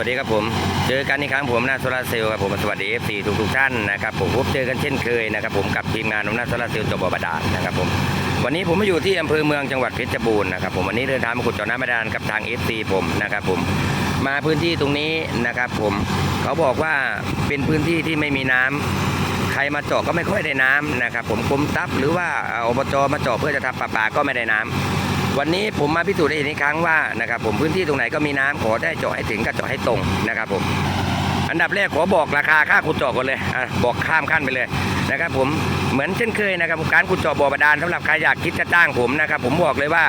วัสดีครับผม เจอกันอีกครั้งผมนาโซลาเซลครับผมสวัสดี FC ทุกทุกท่านนะครับผมพบเจอกันเช่นเคยนะครับผมกับทีมงานของนาโซลาเซลจบบาดาลนะครับผมวันนี้ผมมาอยู่ที่อำเภอเมืองจังหวัดเพชรบูรณ์นะครับผมวันนี้เดินทางมาขุดเจาะน้ำบาดาลกับทาง FC ผมนะครับผมมาพื้นที่ตรงนี้นะครับผมเขาบอกว่าเป็นพื้นที่ที่ไม่มีน้ำใครมาเจาะก็ไม่ค่อยได้น้ำนะครับผมกรมทรัพย์หรือว่าอบจมาเจาะเพื่อจะทำประปาก็ไม่ได้น้ำ วันนี้ผมมาพิสูจน์ได้อีกครั้งว่านะครับผมพื้นที่ตรงไหนก็มีน้ำขอได้เจาะให้ถึงก็เจาะให้ตรงนะครับผมอันดับแรกขอบอกราคาค่าขุดเจาะก่อนเลยอะบอกข้ามขั้นไปเลยนะครับผมเหมือนเช่นเคยนะครับการขุดเจาะบ่อบาดาลสำหรับใครอยากคิดจะจ้างผมนะครับผมบอกเลยว่า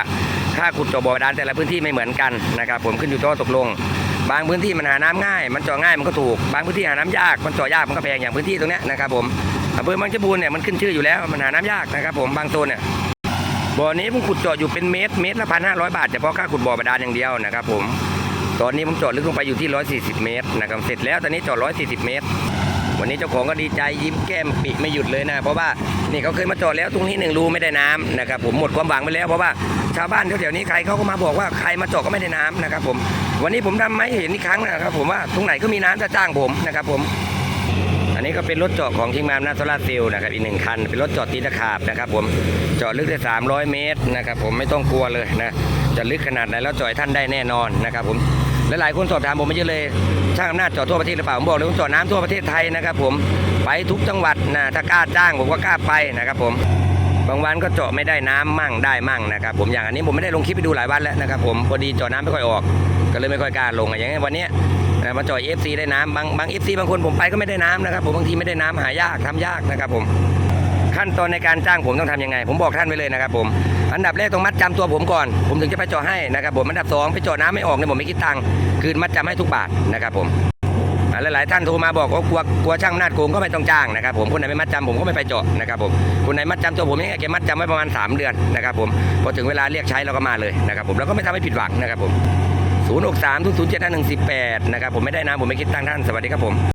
ค่าขุดเจาะบ่อบาดาลแต่ละพื้นที่ไม่เหมือนกันนะครับผมขึ้นอยู่ที่อตกลง บางพื้นที่มันหาน้ำง่าย มันเจาะง่ายมันก็ถูก บางพื้นที่หาน้ำยากมันเจาะยากมันก็แพงอย่างพื้นที่ตรงนี้นะครับผมอำเภอบางจบูรเนี่ยมันขึ้นชื่ออยู่แล้วมันหาน้ำยากนะครับผมบางโซนเนี่ย บ่อนี้ผมขุดเจาะอยู่เป็นเมตรเมตรละพันห้าร้อยบาทเฉพาะค่าขุดบ่อบาดาลอย่างเดียวนะครับผมตอนนี้ผมเจาะลึกลงไปอยู่ที่ 140 เมตรนะครับเสร็จแล้วตอนนี้เจาะ140 เมตร วันนี้เจ้าของก็ดีใจยิ้มแก้มปิไม่หยุดเลยนะ เพราะว่านี่เขาเคยมาเจาะแล้วตรงนี้หนึ่งรูไม่ได้น้ำนะครับผมหมดความหวังไปแล้วเพราะว่าชาวบ้านแถวๆนี้ใครเขาก็มาบอกว่าใครมาเจาะก็ไม่ได้น้ำนะครับผมวันนี้ผมทำให้เห็นอีกครั้งนะครับผมว่าตรงไหนก็มีน้ำจะจ้างผมนะครับผม อันนี้ก็เป็นรถเจาะของทีมงานนาโซลาเซลล์นะครับอีกหนึ่งคัน เป็นรถเจาะตีตะขาบนะครับผมเจาะลึกได้ 300 เมตรนะครับผมไม่ต้องกลัวเลยนะจะลึกขนาดไหนแล้วจาะให้ท่านได้แน่นอนนะครับผมและหลายคนสอบถามผมมาเยอะเลยช่างอำนาจเจาะทั่วประเทศหรือเปล่าผมบอกเลยผมเจาะน้ำทั่วประเทศไทยนะครับผมไปทุกจังหวัดนะถ้ากล้าจ้างผมก็กล้าไปนะครับผมบางวันก็เจาะไม่ได้น้ำมั่งได้มั่งนะครับผมอย่างอันนี้ผมไม่ได้ลงคลิปไปดูหลายวันแล้วนะครับผมพอดีเจาะน้ำไม่ค่อยออก ก็เลยไม่ค่อยกล้าลงอะอย่างเงี้ยวันเนี้ย นะมาจ่อยเอฟซีได้น้ำบางบางเอฟซีบางคนผมไปก็ไม่ได้น้ำนะครับผมบางทีไม่ได้น้ำหายากทำยากนะครับผมขั้นตอนในการจ้างผมต้องทำยังไง ผมบอกท่านไว้เลยนะครับผมอันดับแรกต้องมัดจำตัวผมก่อน ผมถึงจะไปเจาะให้นะครับผมอันดับสองไปเจาะน้ำไม่ออกเนี่ยผมไม่คิดตังค์คืนมัดจำให้ทุกบาทนะครับผมอ่าหลายๆท่านโทรมาบอกว่ากลัวกลัวช่างนาดโกงก็ไม่ต้องจ้างนะครับผมคนไหนไม่มัดจำผมก็ไม่ไปเจาะนะครับผมคนไหนมัดจำตัวผมเนี่ยแกมัดจำไว้ประมาณ 3 เดือนนะครับผมพอถึงเวลาเรียกใช้เราก็มาเลยนะครับผมแล้วก็ไม่ทำให้ผิดหวังนะครับผม 0 6 3 0 0 7 5 1 1 8นะครับ ผมไม่ได้นะผมไม่คิดตั้งท่าน สวัสดีครับผม